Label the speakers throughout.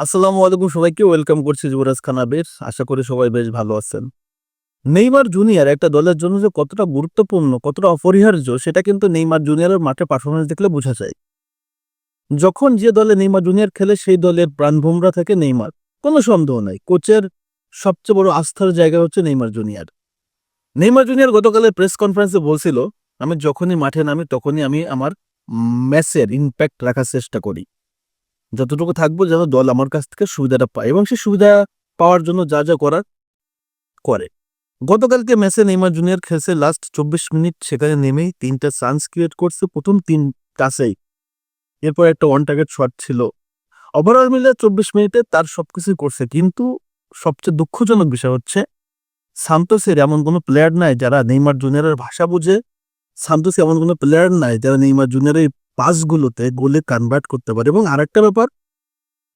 Speaker 1: আসসালামু আলাইকুম সবাইকে, ওয়েলকাম করছি যুবরাজ খান আবির আশা করি সবাই বেশ ভালো আছেন। নেইমার জুনিয়র একটা দলের জন্য যে কতটা গুরুত্বপূর্ণ, কতটা অপরিহার্য, সেটা কিন্তু নেইমার জুনিয়রের মাঠে পারফরমেন্স দেখলে বোঝা যায়। যখন যে দলে নেইমার জুনিয়র খেলে, সেই দলের প্রাণভোমরা থাকে নেইমার। কোনো সন্দেহ নাই, কোচের সবচেয়ে বড় আস্থার জায়গা হচ্ছে নেইমার জুনিয়র। নেইমার জুনিয়র গতকালের প্রেস কনফারেন্সে বলছিল, আমি যখনই মাঠে নামি, তখনই আমি আমার ম্যাচের ইম্প্যাক্ট রাখার চেষ্টা করি। যতটুকু থাকব, যেন দল আমার কাছ থেকে সুবিধাটা পায় এবং সে সুবিধা পাওয়ার জন্য যা যা করার করে। গতকালকে ম্যাচে নেইমার জুনিয়র খেলছে লাস্ট চব্বিশ মিনিট, সেখানে নেমেই তিনটা চান্স ক্রিয়েট করছে। প্রথম তিন টাসেই এরপর একটা ওয়ান টার্গেট শট ছিল। ওভারঅল মিলে চব্বিশ মিনিটে তার সবকিছুই করছে। কিন্তু সবচেয়ে দুঃখজনক বিষয় হচ্ছে, সান্তোসের এমন কোনো প্লেয়ার নাই যারা নেইমার জুনিয়রের ভাষা বুঝে। সান্তোস এমন কোনো প্লেয়ার নাই যারা নেইমার জুনিয়রের পাসগুলোতে গোলে কনভার্ট করতে পারে। এবং আরেকটা ব্যাপার,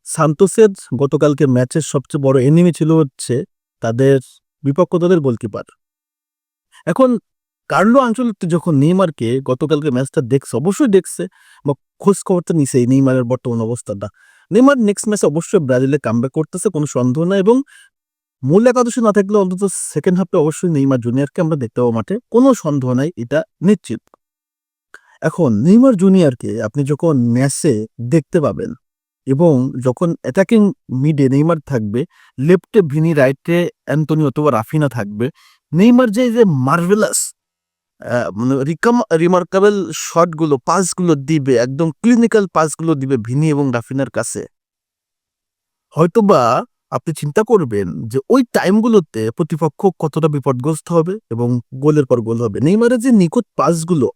Speaker 1: সান্তোসের গতকালকে ম্যাচের সবচেয়ে বড় এনিমি ছিল হচ্ছে তাদের বিপক্ষ দলের গোলকিপার এখন কার্লো আঞ্চলিক যখন নেইমারকে গতকালকে ম্যাচটা দেখছে, অবশ্যই দেখছে বা খোঁজ খবরটা নিছে এই নেইমারের বর্তমান অবস্থাটা। নেইমার নেক্সট ম্যাচে অবশ্যই ব্রাজিলে কামব্যাক করতেছে, কোনো সন্দেহ নাই, এবং মূল একাদশী না থাকলে অন্তত সেকেন্ড হাফে অবশ্যই নেইমার জুনিয়রকে আমরা দেখতে পাবো মাঠে, কোনো সন্দেহ নাই, এটা নিশ্চিত। এখন নেইমার জুনিয়রকে আপনি যখন ম্যাচে দেখতে পাবেন এবং যখন অ্যাটাকিং মিডে নেইমার থাকবে লেফটে ভিনি রাইটে অ্যান্টনি অথবা রাফিনা থাকবে, নেইমার যে যে মার্ভেলাস রিকাম রিমার্কেবল শটগুলো পাসগুলো দিবে, একদম ক্লিনিক্যাল পাসগুলো দিবে ভিনি এবং রাফিনার কাছে, হয়তোবা আপনি চিন্তা করবেন যে ওই টাইমগুলোতে প্রতিপক্ষ কতটা বিপদগ্রস্ত হবে এবং গোলের পর গোল হবে। নেইমারের যে নিখুঁত পাসগুলো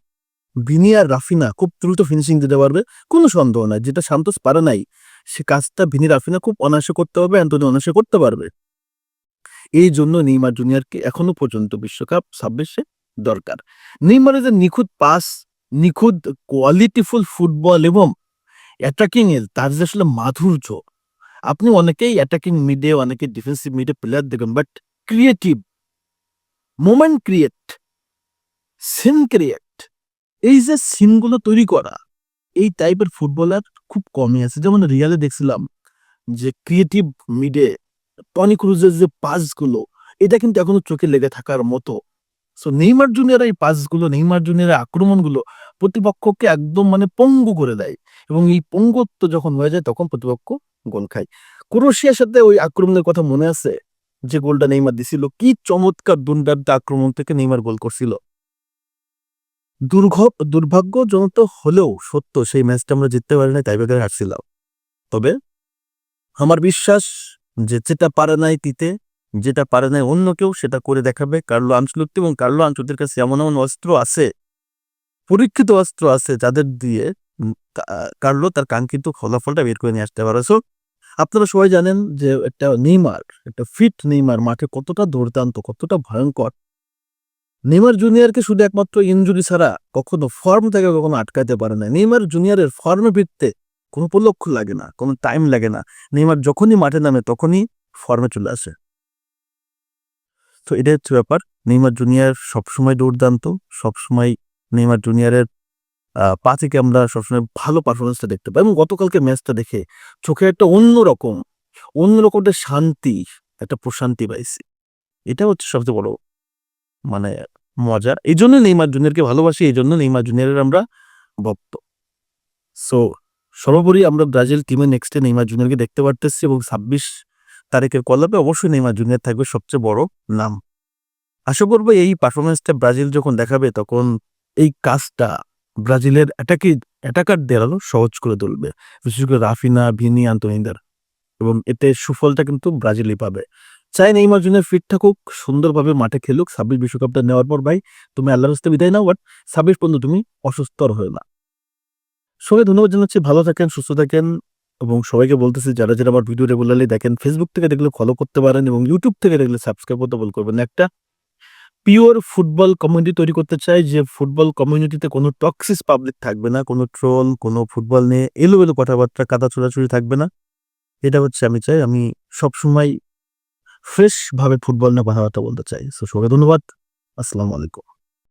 Speaker 1: ভিনি আর রাফিনা খুব দ্রুত ফিনিশিং দিতে পারবে, কোনো সন্দেহ নাই। যেটা সান্তোস পারে নাই, সে কাজটা ভিনি রাফিনা খুব অনায়াসে করতে পারবে, অ্যান্টনি অনায়াসে করতে পারবে। এই জন্য নেইমার জুনিয়রকে এখনও পর্যন্ত বিশ্বকাপ ছাব্বিশে দরকার। নেইমারের যে নিখুঁত পাস নিখুঁত কোয়ালিটিফুল ফুটবল এবং অ্যাটাকিং এর, তার যে আসলে মাধুর্য। আপনি অনেকেই অ্যাটাকিং মিডে অনেকে ডিফেন্সিভ মিডে প্লেয়ার দেখবেন but creative moment create scene create এই যে সিনগুলো তৈরি করা, এই টাইপের ফুটবলার খুব কমই আছে। যেমন রিয়ালে দেখছিলাম যে ক্রিয়েটিভ মিডে টনি ক্রুজের যে পাসগুলো এটা কিন্তু এখনও চোখে লেগে থাকার মতো। সো নেইমার জুনিয়র এই পাসগুলো নেইমার জুনিয়র আক্রমণগুলো প্রতিপক্ষকে একদম মানে পঙ্গু করে দেয়। এবং এই পঙ্গুত্ব যখন হয়ে যায়, তখন প্রতিপক্ষ গোল খায়। ক্রোশিয়ার সাথে ওই আক্রমণের কথা মনে আছে? যে গোলটা নেইমার দিছিল। কি চমৎকার দুর্দান্ত আক্রমণ থেকে নেইমার গোল করছিল। দুর্ঘ, দুর্ভাগ্যজনক হলেও সত্য সেই ম্যাচটা আমরা জিততে পারি নাই, টাইব্রেকারে হারছিলাম। তবে আমার বিশ্বাস যে যেটা পারে নাই তিতে, যেটা পারে নাই অন্য কেউ সেটা করে দেখাবে। কার্লো আঞ্চলত্তি এবং কার্লো আঞ্চলতির কাছে এমন এমন অস্ত্র আছে, পরীক্ষিত অস্ত্র আছে যাদের দিয়ে কার্লো তার কাঙ্ক্ষিত ফলাফলটা বের করে নিয়ে আসতে পারে। সো আপনারা সবাই জানেন যে একটা নেইমার, একটা ফিট নেইমার মাঠে কতটা দুর্দান্ত, কতটা ভয়ঙ্কর নেইমার জুনিয়রকে শুধু একমাত্র ইনজুরি ছাড়া কখনো ফর্ম থেকে কখনো আটকাতে পারে না। নেইমার জুনিয়রের ফর্মে ফিরতে কোনো উপলক্ষ লাগে না, কোনো টাইম লাগে না। নেইমার যখনই মাঠে নামে তখনই ফর্মে চলে আসে। তো এটাই হচ্ছে ব্যাপার। নেইমার জুনিয়র সবসময় দুর্দান্ত, সবসময় নেইমার জুনিয়রের পা থেকে আমরা সবসময় ভালো পারফরমেন্সটা দেখতে পাই। এবং গতকালকে ম্যাচটা দেখে চোখে একটা অন্যরকম অন্যরকম একটা শান্তি, একটা প্রশান্তি পাইছি। এটা হচ্ছে সবচেয়ে বড় মানে মজা এই জন্য নেইমার জুনিয়রকে ভালোবাসি, এই জন্য নেইমার জুনিয়রের আমরা ভক্ত। সো সর্বোপরি আমরা ব্রাজিল টিমে নেক্সটে নেইমার জুনিয়রকে দেখতে পারতেছি এবং ছাব্বিশ তারিখের কলাপে অবশ্যই নেইমার জুনিয়র থাকবে সবচেয়ে বড় নাম। আশা করব এই পারফরমেন্সটা ব্রাজিল যখন দেখাবে, তখন এই কাজটা ব্রাজিলের অ্যাটাকি অ্যাটাকারদের আরও সহজ করে তুলবে। বিশেষ করে রাফিনা, ভিনি, আন্তনিদার। এবং এতে সুফলটা কিন্তু ব্রাজিলই পাবে। চাই নেইমার জুনিয়র ফিট থাকুক, সুন্দরভাবে মাঠে খেলুক, ছাব্বিশ বিশ্বকাপটা নেওয়ার পর ভাই, তুমি আল্লাহর হস্তে বিদায় নাও বাট ছাব্বিশ পর্যন্ত তুমি অসুস্থ আর হয়ে না। সবাই ধন্যবাদ জানাচ্ছি, ভালো থাকেন, সুস্থ থাকেন, এবং সবাইকে বলতেছি, যারা যারা আমার ভিডিও রেগুলারলি দেখেন ফেসবুক থেকে দেখলে ফলো করতে পারেন, এবং ইউটিউব থেকে দেখলে সাবস্ক্রাইব করতে বল করবেন একটা পিওর ফুটবল কমিউনিটি তৈরি করতে চাই, যে ফুটবল কমিউনিটিতে কোনো টক্সিস পাবলিক থাকবে না, কোনো ট্রোল কোনো ফুটবল নিয়ে এলোমেলো কথাবার্তা, কাদা ছোড়াছুড়ি থাকবে না। এটা হচ্ছে আমি চাই, আমি সবসময় ফ্রেশ ভাবে ফুটবল নিয়ে কথাবার্তা বলতে চাই। সো সবাই ধন্যবাদ। আসসালামু আলাইকুম।